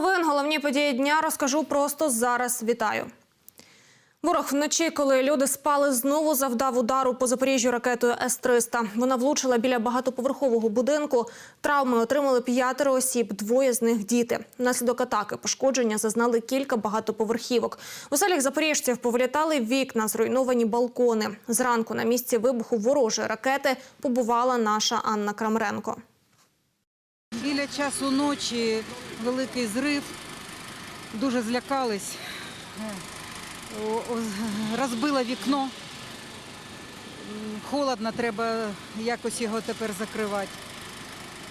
новин головні події дня розкажу просто зараз. Вітаю. Ворог вночі, коли люди спали, знову завдав удару по Запоріжжю ракетою С-300. Вона влучила біля багатоповерхового будинку. Травми отримали п'ятеро осіб, двоє з них діти. Внаслідок атаки пошкодження зазнали кілька багатоповерхівок. У оселях запоріжців повилітали вікна, зруйновані балкони. Зранку на місці вибуху ворожої ракети побувала наша Анна Крамренко. Біля часу ночі великий зрив, дуже злякались. Е, Розбило вікно. Холодно, треба якось його тепер закривати.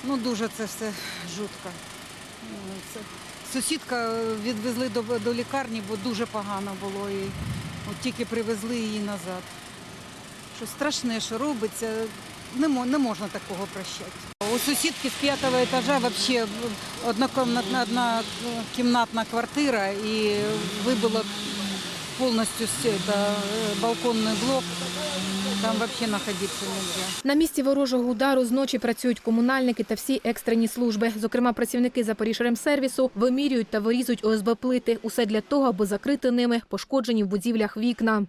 Ну, дуже це все жутко. Сусідка відвезли до, до лікарні, бо дуже погано було. І от тільки привезли її назад. Що страшне, що робиться, не, не можна такого прощати. У сусідки з п'ятого етажа взагалі однокомнатна одна кімнатна квартира і вибило повністю это, е, балконний блок. Там взагалі знаходитися не можна. На місці ворожого удару зночі працюють комунальники та всі екстрені служби. Зокрема, працівники Запоріжремсервісу вимірюють та вирізують ОСБ плити. Усе для того, аби закрити ними пошкоджені в будівлях вікна.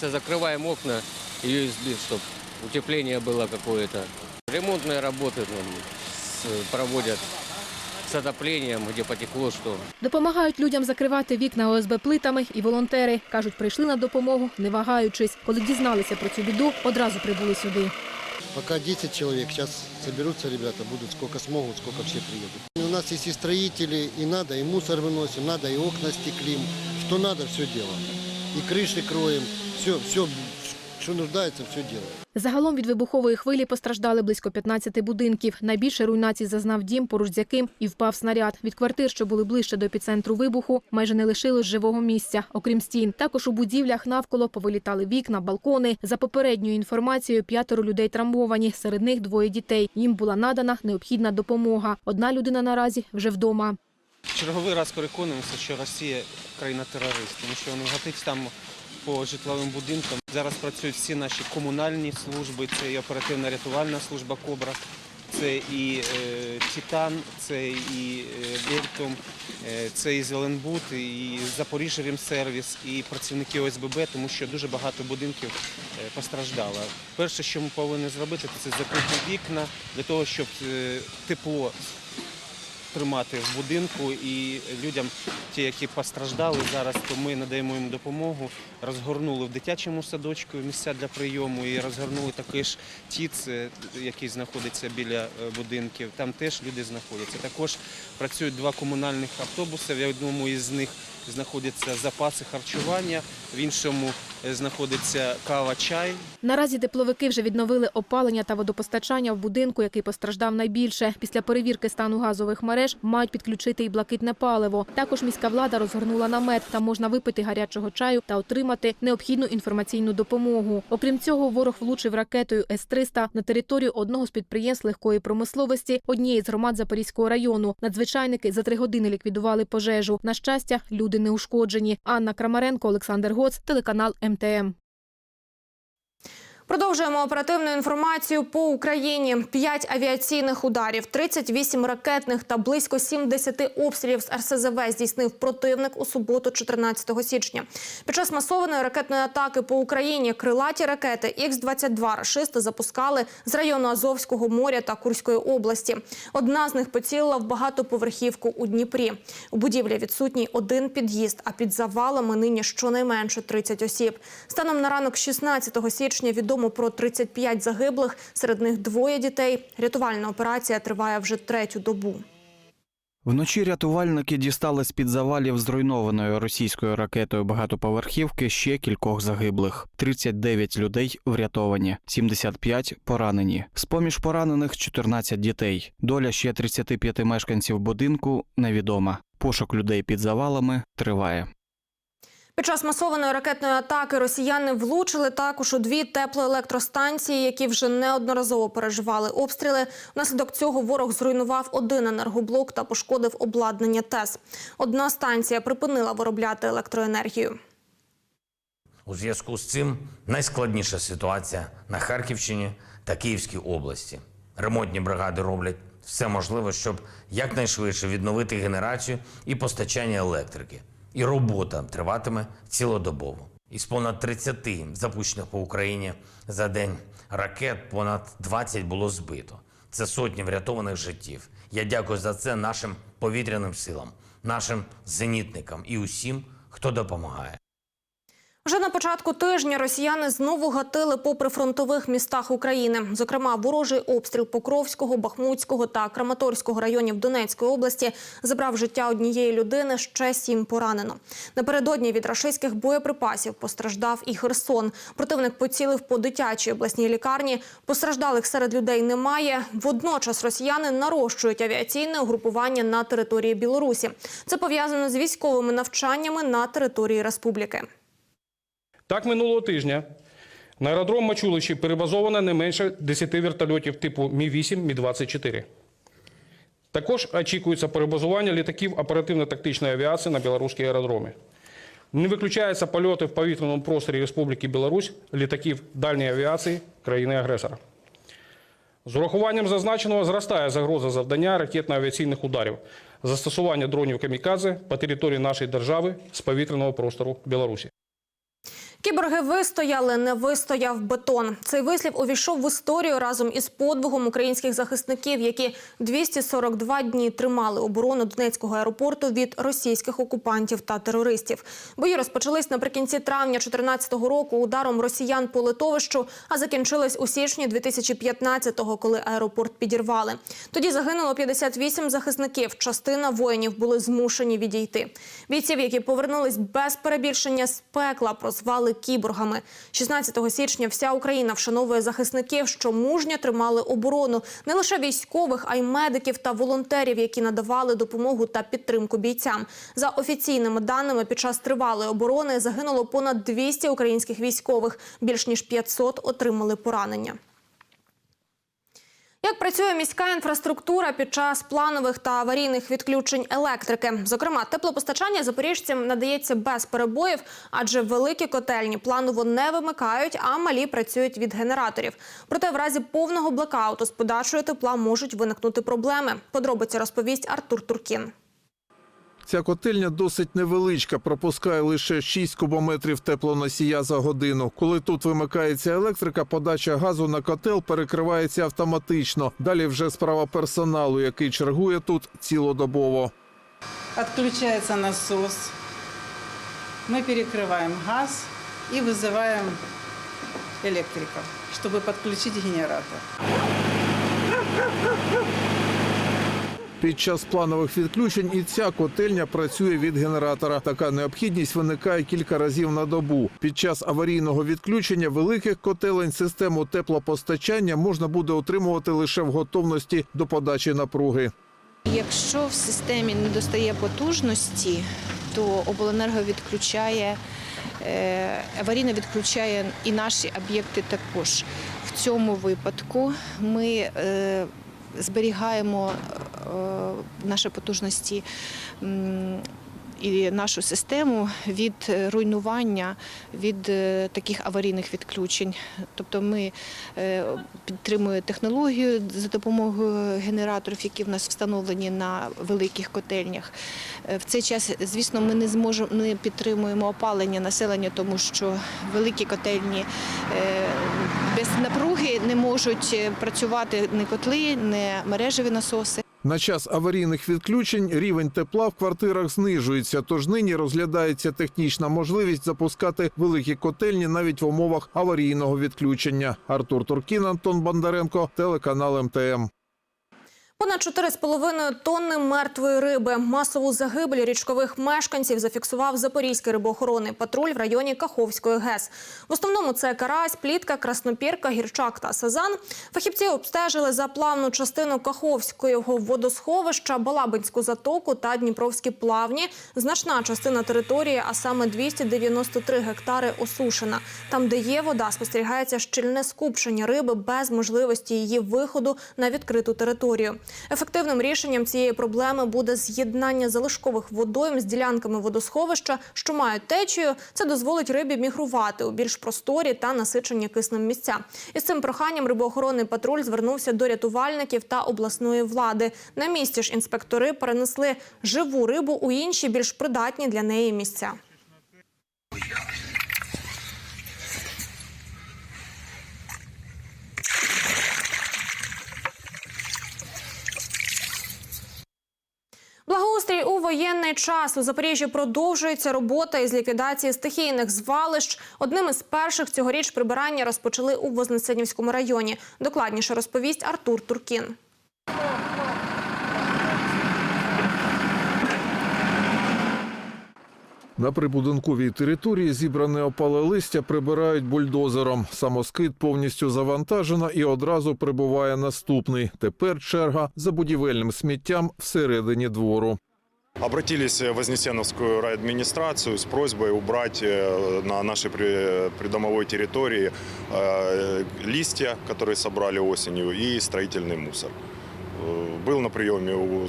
Закрываем окна USB, чтобы утепление было какое-то. Ремонтные работы там, с- проводят с отоплением, где потекло что. Допомагають людям закривати вікна ОСБ плитами і волонтери. Кажуть, прийшли на допомогу, не вагаючись. Коли дізналися про цю біду, одразу прибули сюди. Пока 10 человек, сейчас соберутся ребята, будут сколько смогут, сколько все приедут. И у нас есть и строители, и надо, и мусор выносим, надо, и окна стеклим. Что надо, все делаем. И крыши кроем, все, все, что нуждается, все делаем. Загалом від вибухової хвилі постраждали близько 15 будинків. Найбільше руйнацій зазнав дім, поруч з яким і впав снаряд. Від квартир, що були ближче до епіцентру вибуху, майже не лишилось живого місця, окрім стін. Також у будівлях навколо повилітали вікна, балкони. За попередньою інформацією, п'ятеро людей травмовані, серед них двоє дітей. Їм була надана необхідна допомога. Одна людина наразі вже вдома. Черговий раз переконуємося, що Росія країна-терорист, тому що вони гатить там по житловим будинкам. Зараз працюють всі наші комунальні служби, це і оперативна рятувальна служба Кобра, це і е, Титан, це і Бельтом, е, це і Зеленбуд, і Запоріжжя Ремсервіс, і працівники ОСББ, тому що дуже багато будинків е, постраждало. Перше, що ми повинні зробити, це закрити вікна для того, щоб тепло тримати в будинку і людям, ті, які постраждали зараз, то ми надаємо їм допомогу. Розгорнули в дитячому садочку місця для прийому і розгорнули такий ж ТІЦ, е, який знаходиться біля е, будинків. Там теж люди знаходяться. Також працюють два комунальних автобуси. В одному із них знаходяться запаси харчування, в іншому е, знаходиться кава, чай. Наразі тепловики вже відновили опалення та водопостачання в будинку, який постраждав найбільше. Після перевірки стану газових мереж мають підключити і блакитне паливо. Також міська влада розгорнула намет. Там можна випити гарячого чаю та отримати необхідну інформаційну допомогу. Окрім цього, ворог влучив ракетою С-300 на територію одного з підприємств легкої промисловості однієї з громад Запорізького району. Надзвичайники за три години ліквідували пожежу. На щастя, люди не ушкоджені. Анна Крамаренко, Олександр Гоц, телеканал МТМ. Продовжуємо оперативну інформацію по Україні. П'ять авіаційних ударів, 38 ракетних та близько 70 обстрілів з РСЗВ здійснив противник у суботу, 14 січня. Під час масованої ракетної атаки по Україні крилаті ракети Х-22 рашисти запускали з району Азовського моря та Курської області. Одна з них поцілила в багатоповерхівку у Дніпрі. У будівлі відсутній один під'їзд, а під завалами нині щонайменше 30 осіб. Станом на ранок 16 січня відомо про 35 загиблих, серед них двоє дітей. Рятувальна операція триває вже третю добу. Вночі рятувальники дістали з-під завалів зруйнованої російською ракетою багатоповерхівки ще кількох загиблих. 39 людей врятовані, 75 поранені. З-поміж поранених 14 дітей. Доля ще 35 мешканців будинку невідома. Пошук людей під завалами триває. Під час масованої ракетної атаки росіяни влучили також у дві теплоелектростанції, які вже неодноразово переживали обстріли. Внаслідок цього ворог зруйнував один енергоблок та пошкодив обладнання ТЕС. Одна станція припинила виробляти електроенергію. У зв'язку з цим найскладніша ситуація на Харківщині та Київській області. Ремонтні бригади роблять все можливе, щоб якнайшвидше відновити генерацію і постачання електрики. І робота триватиме цілодобово. Із понад 30 запущених по Україні за день ракет понад 20 було збито. Це сотні врятованих життів. Я дякую за це нашим повітряним силам, нашим зенітникам і усім, хто допомагає. Вже на початку тижня росіяни знову гатили по прифронтових містах України. Зокрема, ворожий обстріл Покровського, Бахмутського та Краматорського районів Донецької області забрав життя однієї людини, ще сім поранено. Напередодні від рашистських боєприпасів постраждав і Херсон. Противник поцілив по дитячій обласній лікарні. Постраждалих серед людей немає. Водночас росіяни нарощують авіаційне угрупування на території Білорусі. Це пов'язано з військовими навчаннями на території республіки. Так, минулого тижня на аеродром Мачуличі перебазовано не менше 10 вертольотів типу Мі-8, Мі-24. Також очікується перебазування літаків оперативно-тактичної авіації на білоруські аеродроми. Не виключаються польоти в повітряному просторі Республіки Білорусь літаків дальньої авіації країни-агресора. З урахуванням зазначеного зростає загроза завдання ракетно-авіаційних ударів, застосування дронів камікадзе по території нашої держави з повітряного простору Білорусі. Кіборги вистояли, не вистояв бетон. Цей вислів увійшов в історію разом із подвигом українських захисників, які 242 дні тримали оборону Донецького аеропорту від російських окупантів та терористів. Бої розпочались наприкінці травня 2014 року ударом росіян по литовищу, а закінчились у січні 2015-го, коли аеропорт підірвали. Тоді загинуло 58 захисників. Частина воїнів були змушені відійти. Бійців, які повернулись без перебільшення з пекла, прозвали кіборгами. 16 січня вся Україна вшановує захисників, що мужньо тримали оборону не лише військових, а й медиків та волонтерів, які надавали допомогу та підтримку бійцям. За офіційними даними, під час тривалої оборони загинуло понад 200 українських військових. Більш ніж 500 отримали поранення. Як працює міська інфраструктура під час планових та аварійних відключень електрики? Зокрема, теплопостачання запоріжцям надається без перебоїв, адже великі котельні планово не вимикають, а малі працюють від генераторів. Проте в разі повного блекауту з подачою тепла можуть виникнути проблеми. Подробиці розповість Артур Туркін. Ця котельня досить невеличка, пропускає лише 6 кубометрів теплоносія за годину. Коли тут вимикається електрика, подача газу на котел перекривається автоматично. Далі вже справа персоналу, який чергує тут цілодобово. Отключается насос. Мы перекрываем газ и вызываем электриков, чтобы подключить генератор. Під час планових відключень і ця котельня працює від генератора. Така необхідність виникає кілька разів на добу. Під час аварійного відключення великих котелень систему теплопостачання можна буде отримувати лише в готовності до подачі напруги. Якщо в системі не достає потужності, то обленерго відключає е, аварійно відключає і наші об'єкти також. В цьому випадку ми е, зберігаємо наші потужності і нашу систему від е, руйнування від е, таких аварійних відключень. Тобто ми е, підтримуємо технологію за допомогою генераторів, які в нас встановлені на великих котельнях. Е, В цей час, звісно, ми не зможемо не підтримуємо опалення населення, тому що великі котельні е, без напруги не можуть е, працювати ні котли, ні мережеві насоси. На час аварійних відключень рівень тепла в квартирах знижується, тож нині розглядається технічна можливість запускати великі котельні навіть в умовах аварійного відключення. Артур Туркін, Антон Бондаренко, телеканал МТМ. Понад 4,5 тонни мертвої риби. Масову загибель річкових мешканців зафіксував Запорізький рибоохоронний патруль в районі Каховської ГЕС. В основному це карась, плітка, краснопірка, гірчак та сазан. Фахівці обстежили заплавну частину Каховського водосховища, Балабинську затоку та Дніпровські плавні. Значна частина території, а саме 293 гектари осушена. Там, де є вода, спостерігається щільне скупчення риби без можливості її виходу на відкриту територію. Ефективним рішенням цієї проблеми буде з'єднання залишкових водойм з ділянками водосховища, що мають течію. Це дозволить рибі мігрувати у більш просторі та насичені киснем місця. Із цим проханням рибоохоронний патруль звернувся до рятувальників та обласної влади. На місці ж інспектори перенесли живу рибу у інші більш придатні для неї місця. У воєнний час у Запоріжжі продовжується робота із ліквідації стихійних звалищ. Одним із перших цьогоріч прибирання розпочали у Вознесенівському районі. Докладніше розповість Артур Туркін. На прибудинковій території зібране опале листя прибирають бульдозером. Самоскид повністю завантажено і одразу прибуває наступний. Тепер черга за будівельним сміттям всередині двору. Обратились в Вознесеновскую райадминистрацию с просьбой убрать э, на нашей при- придомовой территории э, листья, которые собрали осенью, и строительный мусор. Э, Был на приеме у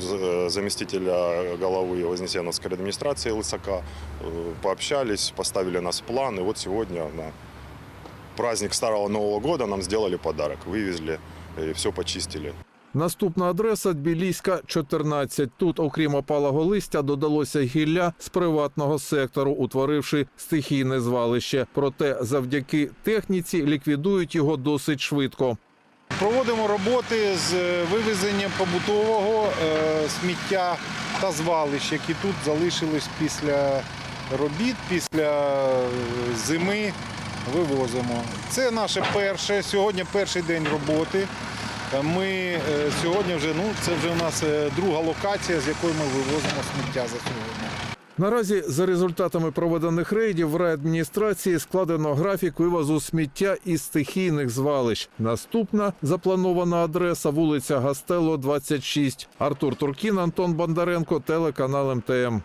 заместителя головы Вознесеновской администрации Лысака. Пообщались, поставили нас в план. И вот сегодня на праздник Старого Нового года нам сделали подарок. Вывезли, все почистили. Наступна адреса Тбіліська, 14. Тут, окрім опалого листя, додалося гілля з приватного сектору, утворивши стихійне звалище. Проте завдяки техніці ліквідують його досить швидко. Проводимо роботи з вивезення побутового е, сміття та звалищ, які тут залишились після робіт, після е, зими. Вивозимо. Це наше перше. Сьогодні перший день роботи. Е, Ми е, сьогодні вже ну це вже у нас е, друга локація, з якої ми вивозимо сміття за сьогодні. Наразі за результатами проведених рейдів в райадміністрації складено графік вивозу сміття із стихійних звалищ. Наступна запланована адреса вулиця Гастело, 26. Артур Туркін, Антон Бондаренко, телеканал МТМ.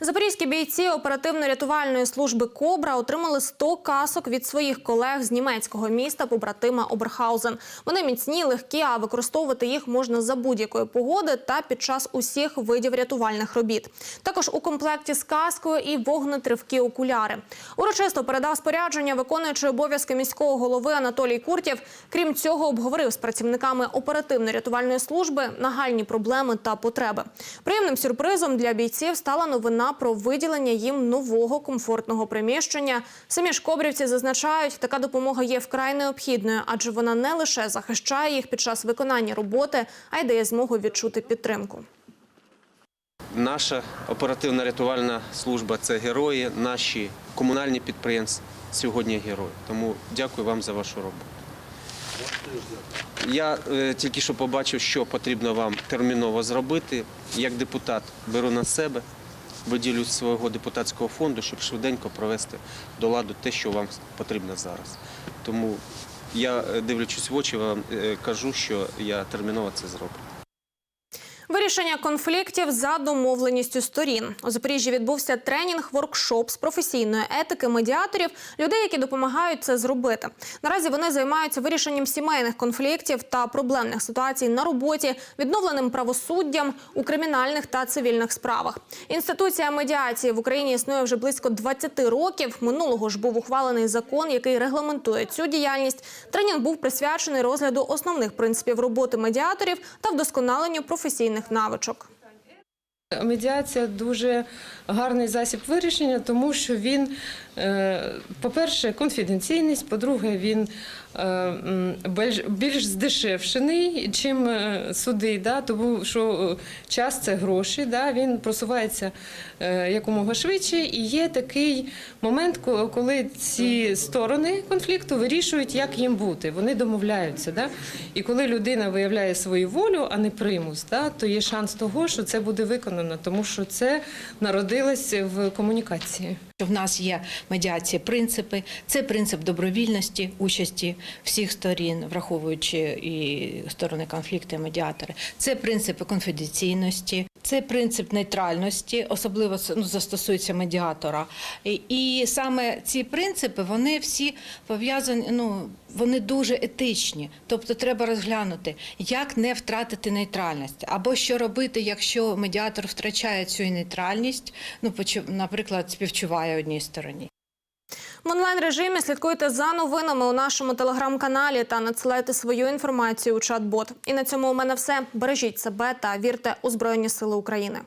Запорізькі бійці оперативно-рятувальної служби Кобра отримали 100 касок від своїх колег з німецького міста побратима Оберхаузен. Вони міцні, легкі, а використовувати їх можна за будь-якої погоди та під час усіх видів рятувальних робіт. Також у комплекті з каскою і вогнетривкі окуляри. Урочисто передав спорядження, виконуючи обов'язки міського голови Анатолій Куртєв. Крім цього, обговорив з працівниками оперативно-рятувальної служби нагальні проблеми та потреби. Приємним сюрпризом для бійців стала новина про виділення їм нового комфортного приміщення. Самі ж кобрівці зазначають, така допомога є вкрай необхідною, адже вона не лише захищає їх під час виконання роботи, а й дає змогу відчути підтримку. Наша оперативна рятувальна служба це герої, наші комунальні підприємства сьогодні герої. Тому дякую вам за вашу роботу. Я е, тільки що побачив, що потрібно вам терміново зробити. Як депутат беру на себе, виділю свого депутатського фонду, щоб швиденько провести до ладу те, що вам потрібно зараз. Тому я, е, дивлячись в очі, вам е, кажу, що я терміново це зроблю. Вирішення конфліктів за домовленістю сторін. У Запоріжжі відбувся тренінг-воркшоп з професійної етики медіаторів, людей, які допомагають це зробити. Наразі вони займаються вирішенням сімейних конфліктів та проблемних ситуацій на роботі, відновленим правосуддям у кримінальних та цивільних справах. Інституція медіації в Україні існує вже близько 20 років. Минулого ж був ухвалений закон, який регламентує цю діяльність. Тренінг був присвячений розгляду основних принципів роботи медіаторів та вдосконаленню професійних навичок. Медіація дуже гарний засіб вирішення, тому що він, по-перше, конфіденційність, по-друге, він е, більш, здешевшений, чим е, суди, да, тому що е, час це гроші, да, він просувається е, якомога швидше. І є такий момент, коли ці сторони конфлікту вирішують, як їм бути. Вони домовляються. Да? І коли людина виявляє свою волю, а не примус, да, то є шанс того, що це буде виконано, тому що це народилось в комунікації. В нас є медіації принципи. Це принцип добровільності, участі всіх сторін, враховуючи і сторони конфлікту, і медіатори. Це принципи конфіденційності, це принцип нейтральності, особливо ну, застосується медіатора. І, і саме ці принципи вони всі пов'язані. Ну вони дуже етичні. Тобто, треба розглянути, як не втратити нейтральність, або що робити, якщо медіатор втрачає цю нейтральність. Ну, наприклад, співчуває одній стороні. В онлайн режимі слідкуйте за новинами у нашому телеграм-каналі та надсилайте свою інформацію у чат-бот. І на цьому у мене все. Бережіть себе та вірте у Збройні Сили України.